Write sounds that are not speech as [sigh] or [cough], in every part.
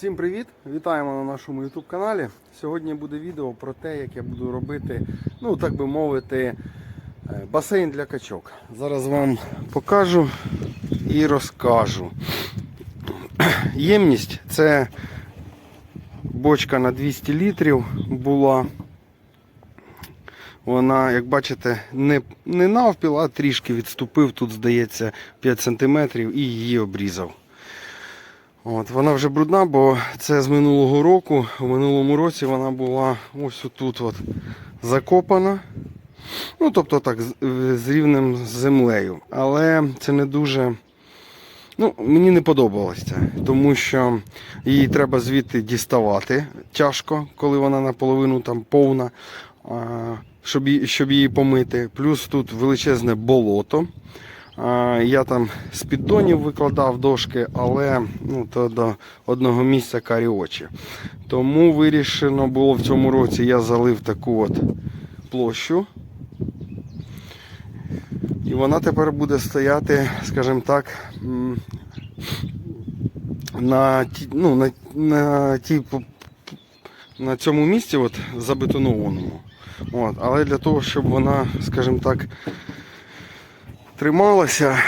Всім привіт! Вітаємо на нашому YouTube каналі. Сьогодні буде відео про те, як я буду робити, ну так би мовити, е, басейн для качок. Зараз вам покажу і розкажу. [clears throat] Ємність це бочка на 200 літрів була. Вона, як бачите, не, не навпіл, а трішки відступив. Тут, здається, 5 см і її обрізав. От, Вона вже брудна, бо це з минулого року. У минулому році вона була ось тут от закопана. Ну, тобто так, з, з рівнем з землею. Але це не дуже. Ну, мені не подобалося тому що її треба звідти діставати тяжко, коли вона наполовину там повна, щоб її помити. Плюс тут величезне болото. Я там з піддонів викладав дошки, але ну, то до одного місця карі очі. Тому вирішено було в цьому році, я залив таку от площу. І вона тепер буде стояти, скажімо так, на, ну, на, на, по- на цьому місці от, забетонованому. От, але для того, щоб вона, скажімо так, трималася.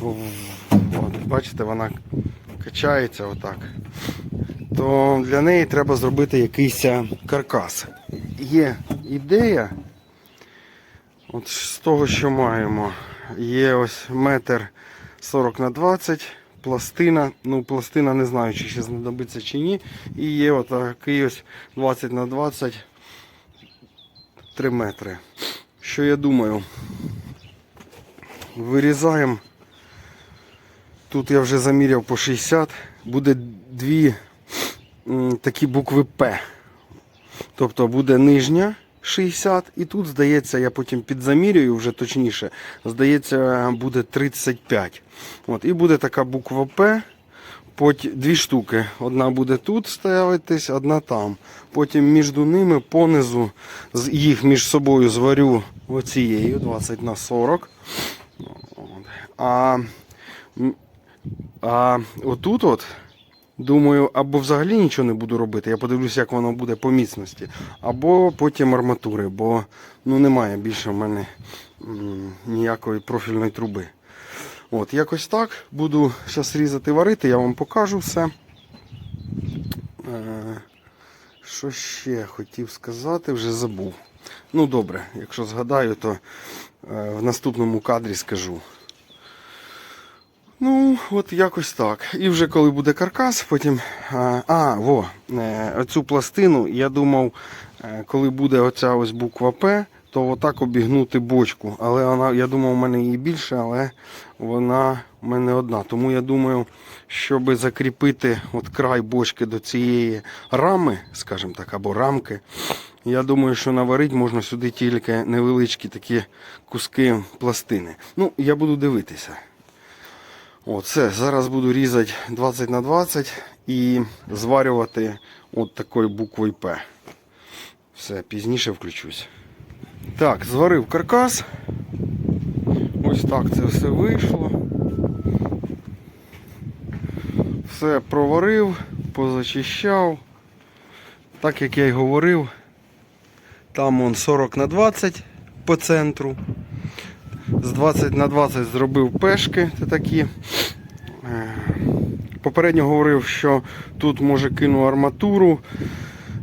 От, бачите, вона качається отак. То для неї треба зробити якийсь каркас. Є ідея. От з того, що маємо, є ось метр 40 на 20, пластина. Ну, пластина не знаю, чи ще знадобиться чи ні. І є отакий ось 20 на 20 3 метри. Що я думаю? Вирізаємо. Тут я вже заміряв по 60. Буде дві такі букви П. Тобто буде нижня 60, і тут, здається, я потім підзамірюю вже точніше. Здається, буде 35. От, і буде така буква П. Потім дві штуки. Одна буде тут ставитись, одна там. Потім між ними понизу їх між собою зварю оцією 20 на 40. От. А, а отут от, думаю, або взагалі нічого не буду робити. Я подивлюся, як воно буде по міцності. Або потім арматури, бо ну, немає більше в мене ніякої профільної труби. От, якось так. Буду зараз різати варити, я вам покажу все. Е, що ще хотів сказати, вже забув. Ну добре, якщо згадаю, то е, в наступному кадрі скажу. Ну, от якось так. І вже коли буде каркас, потім. А, во, е, оцю пластину, я думав, е, коли буде оця ось буква П, то отак обігнути бочку. Але вона, я думав, у мене її більше, але вона в мене одна. Тому я думаю, щоб закріпити от край бочки до цієї рами, скажімо так, або рамки, я думаю, що наварити можна сюди тільки невеличкі такі куски пластини. Ну, я буду дивитися. Все, зараз буду різати 20 на 20 і зварювати от такою буквою П. Все, пізніше включусь. Так, зварив каркас. Ось так це все вийшло. Все проварив, позачищав. Так як я й говорив, там он 40 на 20 по центру. З 20 на 20 зробив пешки це такі. Е, Попередньо говорив, що тут може кину арматуру,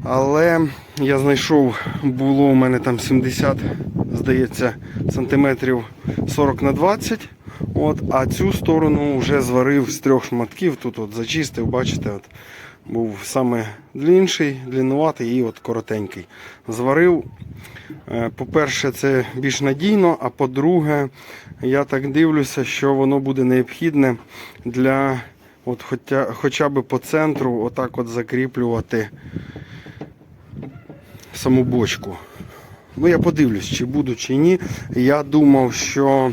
але я знайшов, було у мене там 70, здається, сантиметрів 40 на 20. От, а цю сторону вже зварив з трьох шматків. Тут от зачистив, бачите, от, був саме длінший, длиннуватий і от коротенький. Зварив. Е, По-перше, це більш надійно, а по-друге, я так дивлюся, що воно буде необхідне для от хоча, хоча б по центру отак от закріплювати саму бочку. Ну, я подивлюсь, чи буду, чи ні. Я думав, що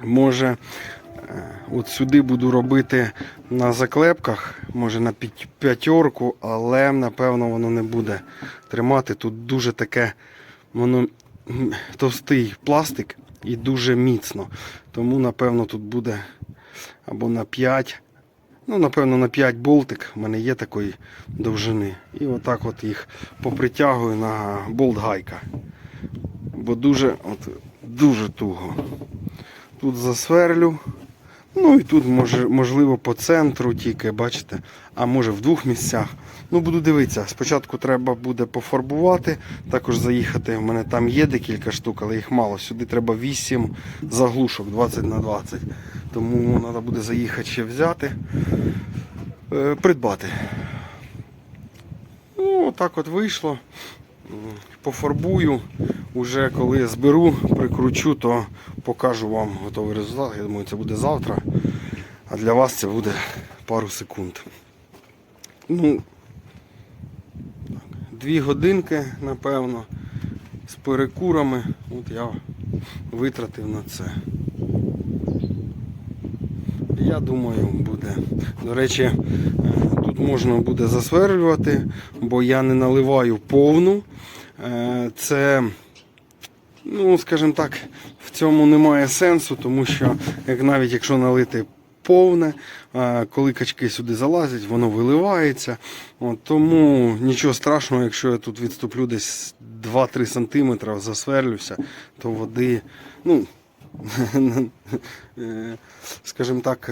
може е, от сюди буду робити на заклепках, може на п'ятерку, але напевно воно не буде тримати. Тут дуже таке воно товстий пластик і дуже міцно. Тому, напевно, тут буде або на 5, Ну, напевно, на 5 болтик в мене є такої довжини. І отак от їх попритягую на болт гайка. Бо дуже, от, дуже туго. Тут засверлю. Ну і тут може, можливо по центру тільки, бачите, а може в двох місцях. Ну буду дивитися. Спочатку треба буде пофарбувати, також заїхати. У мене там є декілька штук, але їх мало. Сюди треба 8 заглушок 20 на 20. Тому треба буде заїхати ще взяти, е, придбати. Ну, отак от вийшло. Пофарбую. Уже коли зберу, прикручу, то покажу вам готовий результат. Я думаю, це буде завтра. А для вас це буде пару секунд. Ну, дві годинки, напевно, з перекурами. От я витратив на це. Я думаю, буде. До речі, тут можна буде засверлювати, бо я не наливаю повну. Е, Це, ну, скажімо так, в цьому немає сенсу, тому що як навіть якщо налити повне, е, коли качки сюди залазять, воно виливається. От, тому нічого страшного, якщо я тут відступлю десь 2-3 см, засверлюся, то води, ну, [laughs] е, скажімо так,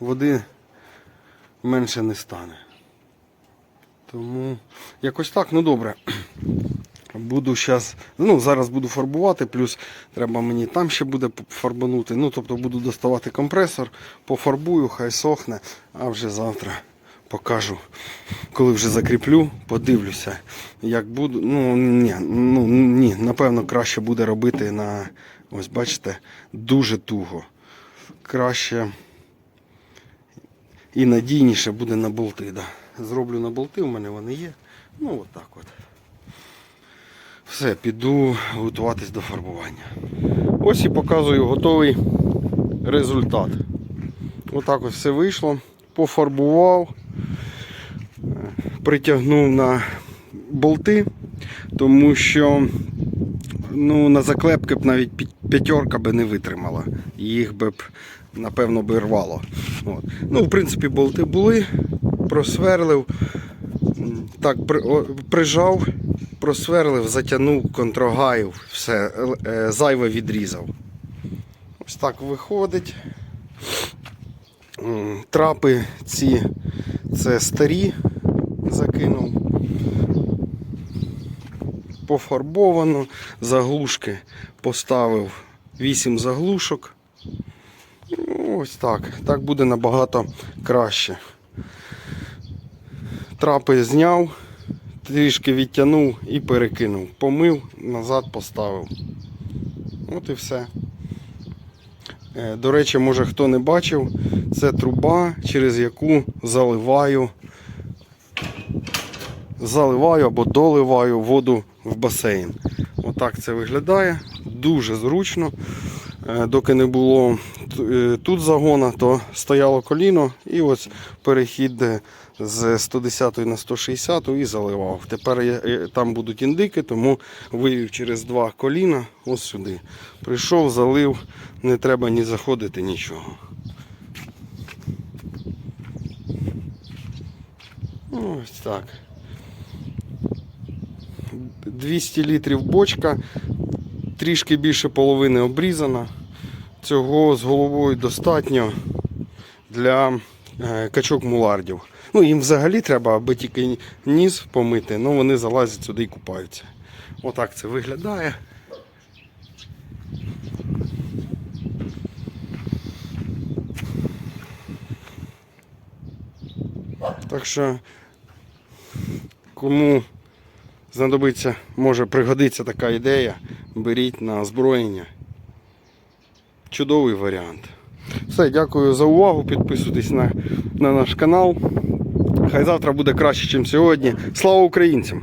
води менше не стане. Тому якось так, ну добре. [clears throat] Буду зараз, ну зараз буду фарбувати, плюс треба мені там ще буде фарбанути. Ну, тобто буду доставати компресор, пофарбую, хай сохне, а вже завтра покажу. Коли вже закріплю, подивлюся, як буду. Ну ні, ну ні, напевно, краще буде робити на, ось бачите, дуже туго. Краще і надійніше буде на болти. Да. Зроблю на болти, у мене вони є. Ну от так от. Все, піду готуватись до фарбування. Ось і показую готовий результат. Отак ось все вийшло. Пофарбував, притягнув на болти, тому що ну, на заклепки б навіть п'ятерка би не витримала. Їх би б, напевно, би рвало. От. Ну, в принципі, болти були, просверлив, так, прижав, просверлив, затягнув, контрогаїв, все, е, зайве відрізав. Ось так виходить. Трапи ці це старі закинув. Пофарбовано, заглушки поставив 8 заглушок. Ось так. Так буде набагато краще. Трапи зняв, трішки відтягнув і перекинув. Помив, назад поставив. От і все. Е, До речі, може хто не бачив, це труба, через яку заливаю, заливаю або доливаю воду в басейн. Отак це виглядає. Дуже зручно. Е, Доки не було е, тут загона, то стояло коліно і ось перехід е, з 110 на 160 і заливав. Тепер там будуть індики, тому вивів через два коліна ось сюди. Прийшов, залив, не треба ні заходити, нічого. Ось так. 200 літрів бочка, трішки більше половини обрізана. Цього з головою достатньо для е, качок мулардів. Ну, їм взагалі треба, аби тільки ніс помити, ну вони залазять сюди і купаються. Отак це виглядає. Так що, кому знадобиться, може пригодиться така ідея, беріть на озброєння. Чудовий варіант. Все, дякую за увагу. Підписуйтесь на, на наш канал. Хай завтра буде краще, ніж сьогодні. Слава українцям!